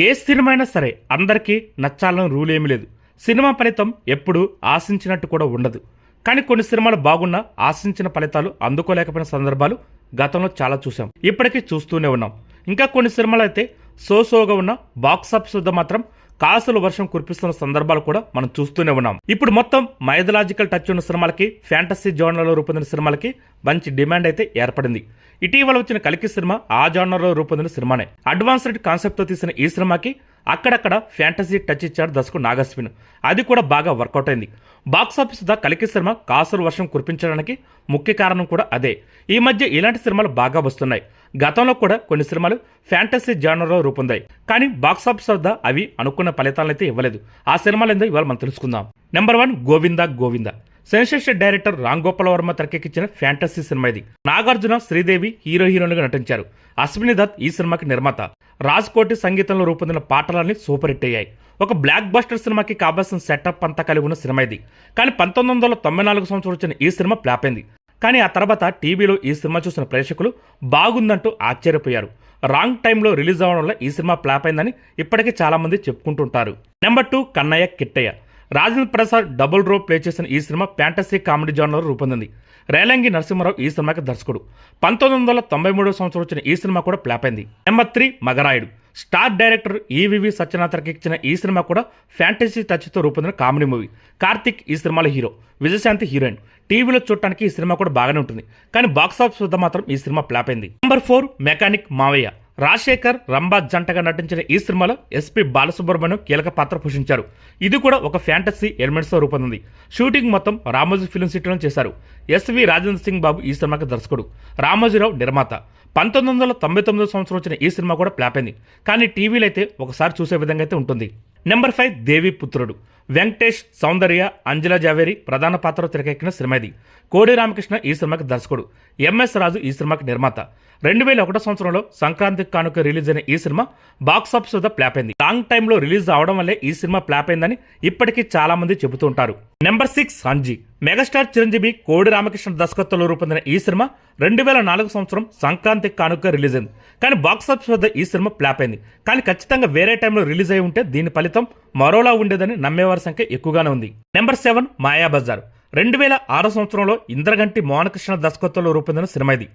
ఏ cinema అయినా సరే అందరికీ నచ్చాలని రూల్ ఏమీ లేదు. సినిమా ఫలితం ఎప్పుడూ ఆశించినట్టు కూడా ఉండదు. కానీ కొన్ని సినిమాలు బాగున్నా ఆశించిన ఫలితాలు అందుకోలేకపోయిన సందర్భాలు గతంలో చాలా చూసాం ఇప్పటికీ చూస్తూనే ఉన్నాం. ఇంకా కొన్ని సినిమాలు అయితే సో సోగా ఉన్న బాక్స్ ఆఫీస్ వద్ద మాత్రం కాసులు వర్షం కురిపిస్తున్న సందర్భాలు కూడా మనం చూస్తూనే ఉన్నాం. ఇప్పుడు మొత్తం మైథలాజికల్ టచ్ ఉన్న సినిమాలకి ఫ్యాంటసీ జోనర్లో రూపొందిన సినిమాలకి మంచి డిమాండ్ అయితే ఏర్పడింది. ఇటీవల వచ్చిన కలికి సినిమా ఆ జోనర్లో రూపొందిన సినిమానే. అడ్వాన్స్డ్ కాన్సెప్ట్తో తీసిన ఈ సినిమాకి అక్కడక్కడ ఫ్యాంటసీ టచ్ ఇచ్చాడు దర్శకుడు నాగస్విన్. అది కూడా బాగా వర్కౌట్ అయింది. బాక్స్ ఆఫీస్ కలికి సినిమా కాసులు వర్షం కురిపించడానికి ముఖ్య కారణం కూడా అదే. ఈ మధ్య ఇలాంటి సినిమాలు బాగా వస్తున్నాయి. గతంలో కూడా కొన్ని సినిమాలు ఫ్యాంటసీ జానర్లో రూపొందాయి. కానీ బాక్స్ ఆఫీస్ వద్ద అవి అనుకున్న ఫలితాలనైతే ఇవ్వలేదు. ఆ సినిమాలు ఏందో ఇవాళ మనం తెలుసుకుందాం. Number one Govinda Govinda. Sensation director Ram Gopal Varma తెరకెక్కించిన ఫ్యాంటసీ సినిమా ఇది. నాగార్జున శ్రీదేవి హీరో హీరోయిన్గా నటించారు. అశ్విని దత్ ఈ సినిమాకి నిర్మాత. రాజ్ కోటి సంగీతంలో రూపొందిన పాటలన్నీ సూపర్ హిట్ అయ్యాయి. ఒక బ్లాక్ బస్టర్ సినిమాకి కావాల్సిన సెటప్ అంతా కలిగి ఉన్న సినిమా ఇది. కానీ పంతొమ్మిది వందల తొంభై నాలుగు సంవత్సరం వచ్చిన ఈ సినిమా ఫ్లాప్ అయింది. కానీ ఆ తర్వాత టీవీలో ఈ సినిమా చూసిన ప్రేక్షకులు బాగుందంటూ ఆశ్చర్యపోయారు. రాంగ్ టైంలో రిలీజ్ అవడం వల్ల ఈ సినిమా ఫ్లాప్ అయిందని ఇప్పటికీ చాలామంది చెప్పుకుంటుంటారు. Number two Kannayya Kittayya. Rajendra Prasad double role play చేసిన ఈ సినిమా ఫ్యాంటసీ కామెడీ జానర్ రూపొందింది. రేలంగి నరసింహారావు ఈ సినిమాకి దర్శకుడు. పంతొమ్మిది వందల తొంభై మూడో సంవత్సరం వచ్చిన ఈ సినిమా కూడా ఫ్లాప్ అయింది. Number three Magarayudu. Star director EVV Satyanath ఇచ్చిన ఈ సినిమా కూడా ఫ్యాంటసీ టచ్తో రూపొందిన కామెడీ మూవీ. కార్తిక్ ఈ సినిమాలో హీరో. విజయశాంతి హీరోయిన్. టీవీలో చూడటానికి ఈ సినిమా కూడా బాగానే ఉంటుంది. కానీ బాక్స్ ఆఫీస్ వద్ద మాత్రం ఈ సినిమా ఫ్లాప్ అయింది. Number four mechanic Mavayya. Rajasekhar Rambha జంటగా నటించిన ఈ సినిమాలో ఎస్పి బాలసుబ్రహ్మణ్యం కీలక పాత్ర పోషించారు. ఇది కూడా ఒక ఫ్యాంటసీ ఎలిమెంట్స్తో రూపొందింది. షూటింగ్ మొత్తం రామోజీ ఫిల్మ్ సిటీలో చేశారు. ఎస్వి రాజేంద్ర సింగ్ బాబు ఈ సినిమాకి దర్శకుడు. రామోజీరావు నిర్మాత. పంతొమ్మిది వందల తొంభై తొమ్మిదో సంవత్సరం వచ్చిన ఈ సినిమా కూడా ప్లాప్ అయింది. కానీ టీవీలో అయితే ఒకసారి చూసే విధంగా అయితే ఉంటుంది. నెంబర్ ఫైవ్ దేవి పుత్రుడు. వెంకటేష్ సౌందర్య అంజలా జావేరి ప్రధాన పాత్ర తెరకెక్కిన సినిమా ఇది కోడి రామకృష్ణ ఈ సినిమాకి దర్శకుడు. ఎంఎస్ రాజు ఈ సినిమాకి నిర్మాత. రెండు వేల ఒకటో సంవత్సరంలో సంక్రాంతి కానుక రిలీజ్ అయిన ఈ సినిమా బాక్స్ ఆఫీస్ వద్ద ఫ్లాప్ అయింది. లాంగ్ టైంలో రిలీజ్ అవడం వల్లే ఈ సినిమా ఫ్లాప్ అయిందని ఇప్పటికీ చాలా మంది చెబుతుంటారు నెంబర్ సిక్స్ సంజీ మెగాస్టార్ చిరంజీవి కోడి రామకృష్ణ దర్శకత్వంలో రూపొందిన ఈ సినిమా రెండు వేల నాలుగు సంవత్సరం సంక్రాంతి కానుక రిలీజ్ అయింది. కానీ బాక్స్ ఆఫీస్ వద్ద ఈ సినిమా ఫ్లాప్ అయింది. కానీ ఖచ్చితంగా వేరే టైంలో రిలీజ్ అయి ఉంటే దీని ఫలితం మరోలా ఉండేదని నమ్మేవారి సంఖ్య ఎక్కువగానే ఉంది. Number seven Mayabazar. రెండు వేల ఆరో సంవత్సరంలో ఇంద్రగంటి మోహనకృష్ణ దర్శకత్వంలో రూపొందిన సినిమా ఇది.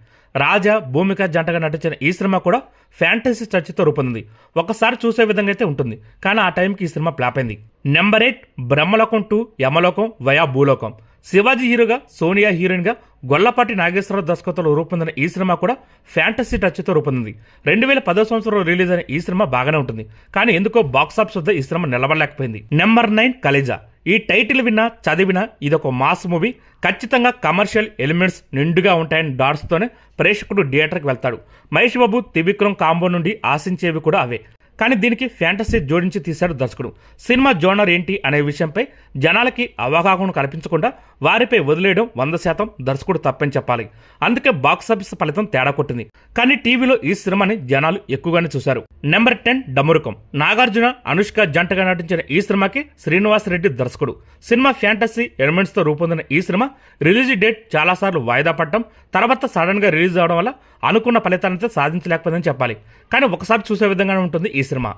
రాజా భూమిక జంటగా నటించిన ఈ సినిమా కూడా ఫ్యాంటసీ చర్చతో రూపొందింది. ఒకసారి చూసే విధంగా అయితే ఉంటుంది. కానీ ఆ టైంకి ఈ సినిమా ఫ్లాప్ అయింది. Number eight Brahmalokam to Yamalokam via Bhulokam. Sivaji హీరోగా సోనియా హీరోయిన్గా గొల్లపాటి నాగేశ్వరరావు దర్శకత్వంలో రూపొందిన ఈ సినిమా కూడా ఫ్యాంటసీ టచ్తో రూపొందింది. రెండు వేల పదో సంవత్సరంలో రిలీజ్ అయిన ఈ సినిమా బాగానే ఉంటుంది. కానీ ఎందుకో బాక్సాఫీస్ వద్ద ఈ సినిమా నిలబడలేకపోయింది. Number nine Khaleja. ఈ టైటిల్ విన్నా చదివినా ఇదొక మాస్ మూవీ. ఖచ్చితంగా కమర్షియల్ ఎలిమెంట్స్ నిండుగా ఉంటాయని డాట్స్తోనే ప్రేక్షకుడు థియేటర్కి వెళ్తాడు. మహేష్ బాబు త్రివిక్రమ్ కాంబో నుండి ఆశించేవి కూడా అవే. కానీ దీనికి ఫ్యాంటసీ జోడించి తీశాడు దర్శకుడు. సినిమా జోనర్ ఏంటి అనే విషయంపై జనాలకి అవగాహన కల్పించకుండా వారిపై వదిలేయడం వంద శాతం దర్శకుడు తప్పని చెప్పాలి. అందుకే బాక్స్ ఆఫీస్ ఫలితం తేడా కొట్టింది. కానీ టీవీలో ఈ సినిమాని జనాలు ఎక్కువగానే చూశారు. Number ten Damarukam. Nagarjuna Anushka జంటగా నటించిన ఈ సినిమాకి శ్రీనివాస్ రెడ్డి దర్శకుడు. సినిమా ఫ్యాంటసీ ఎలిమెంట్స్తో రూపొందిన ఈ సినిమా రిలీజ్ డేట్ చాలాసార్లు వాయిదా పడటం తర్వాత సడన్గా రిలీజ్ అవడం వల్ల అనుకున్న ఫలితాన్ని సాధించలేకపోయిందని చెప్పాలి. కానీ ఒకసారి చూసే విధంగానే ఉంటుంది ఈ సినిమా